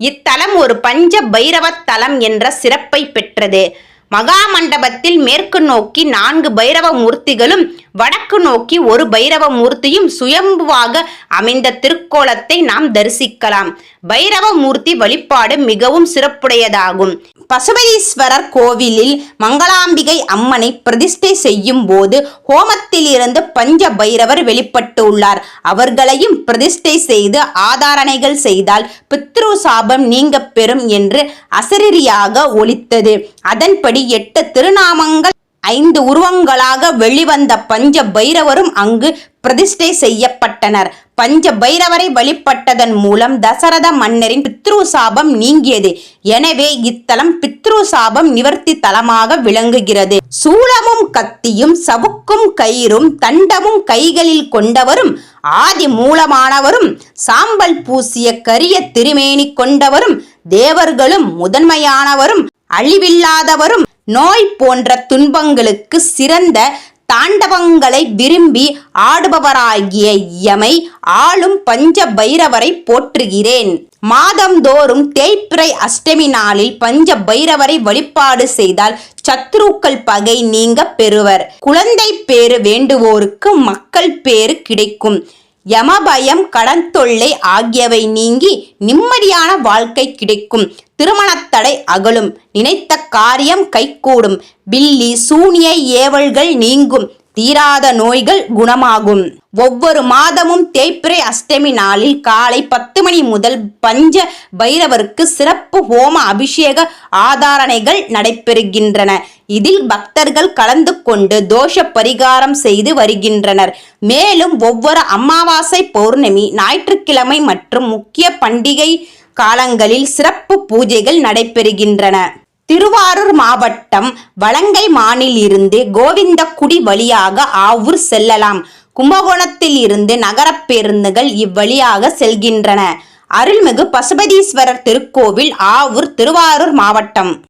இத்தலம் ஒரு பஞ்ச பைரவ தலம் என்ற சிறப்பை பெற்றது. மகாமண்டபத்தில் மேற்கு நோக்கி நான்கு பைரவ மூர்த்திகளும் வடக்கு நோக்கி ஒரு பைரவ மூர்த்தியும் சுயம்புவாக அமைந்த திருக்கோலத்தை நாம் தரிசிக்கலாம். பைரவ மூர்த்தி வழிபாடு மிகவும் சிறப்புடையதாகும். பசுபதீஸ்வரர் கோவிலில் மங்களாம்பிகை அம்மனை பிரதிஷ்டை செய்யும் போது ஹோமத்திலிருந்து பஞ்ச பைரவர் வெளிப்பட்டு உள்ளார். அவர்களையும் பிரதிஷ்டை செய்து ஆதாரணைகள் செய்தால் பித்ரு சாபம் நீங்க பெறும் என்று அசரியாக ஒலித்தது. அதன்படி எட்டு திருநாமங்கள் ஐந்து உருவங்களாக வெளிவந்த பஞ்ச பைரவரும் அங்கு பிரதிஷ்டை செய்யப்பட்டனர். பஞ்ச பைரவரை வழிபட்டதன் மூலம் தசரத மன்னரின் பித்ரு சாபம் நீங்கியது. எனவே இத்தலம் பித்ரு சாபம் நிவர்த்தி தலமாக விளங்குகிறது. சூளமும் கத்தியும் சவுக்கும் கயிறும் தண்டமும் கைகளில் கொண்டவரும் ஆதி மூலமானவரும் சாம்பல் பூசிய கரிய திருமேனி கொண்டவரும் தேவர்களும் முதன்மையானவரும் அழிவில்லாதவரும் நோய் போன்ற துன்பங்களுக்கு சிறந்த தாண்டவங்களை விரும்பி ஆடுபவராகிய எமை ஆளும் பஞ்ச பைரவரை போற்றுகிறேன். மாதந்தோறும் தேய்பிறை அஷ்டமி நாளில் பஞ்ச பைரவரை வழிபாடு செய்தால் சத்ருக்கள் பகை நீங்க பெறுவர். குழந்தை பேறு வேண்டுவோருக்கு மக்கள் பேறு கிடைக்கும். யமபயம் கடன் தொல்லை ஆகியவை நீங்கி நிம்மதியான வாழ்க்கை கிடைக்கும். திருமணத்தடை அகலும். நினைத்த காரியம் கைகூடும். பில்லி சூனிய ஏவல்கள் நீங்கும். தீராத நோய்கள் குணமாகும். ஒவ்வொரு மாதமும் தேய்பிரை அஷ்டமி நாளில் காலை பத்து மணி முதல் பஞ்ச பைரவருக்கு சிறப்பு ஹோம அபிஷேக ஆதாரணைகள் நடைபெறுகின்றன. இதில் பக்தர்கள் கலந்து கொண்டு தோஷ பரிகாரம் செய்து வருகின்றனர். மேலும் ஒவ்வொரு அமாவாசை பௌர்ணமி ஞாயிற்றுக்கிழமை மற்றும் முக்கிய பண்டிகை காலங்களில் சிறப்பு பூஜைகள் நடைபெறுகின்றன. திருவாரூர் மாவட்டம் வலங்கை மானிலிருந்து கோவிந்தக்குடி வழியாக ஆவூர் செல்லலாம். கும்பகோணத்தில் இருந்து நகரப் பேருந்துகள் இவ்வழியாக செல்கின்றன. அருள்மிகு பசுபதீஸ்வரர் திருக்கோவில் ஆவூர் திருவாரூர் மாவட்டம்.